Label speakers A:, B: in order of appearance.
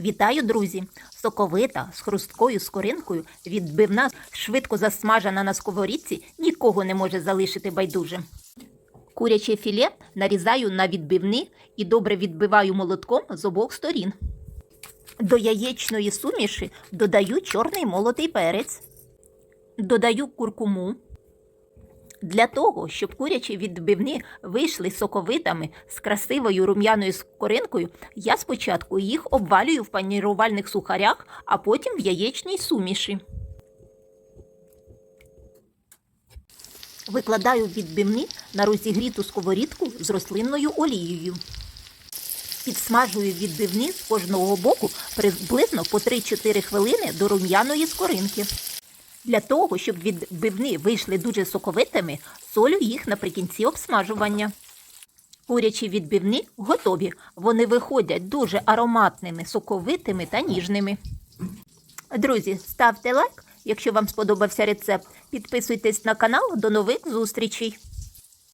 A: Вітаю, друзі! Соковита з хрусткою скоринкою, відбивна, швидко засмажена на сковорідці, нікого не може залишити байдужим. Куряче філе нарізаю на відбивни і добре відбиваю молотком з обох сторін. До яєчної суміші додаю чорний молотий перець, додаю куркуму. Для того, щоб курячі відбивні вийшли соковитими з красивою рум'яною скоринкою, я спочатку їх обвалюю в панірувальних сухарях, а потім в яєчній суміші. Викладаю відбивні на розігріту сковорідку з рослинною олією. Підсмажую відбивні з кожного боку приблизно по 3-4 хвилини до рум'яної скоринки. Для того, щоб відбивни вийшли дуже соковитими, солю їх наприкінці обсмажування. Курячі відбивни готові. Вони виходять дуже ароматними, соковитими та ніжними. Друзі, ставте лайк, якщо вам сподобався рецепт. Підписуйтесь на канал. До нових зустрічей!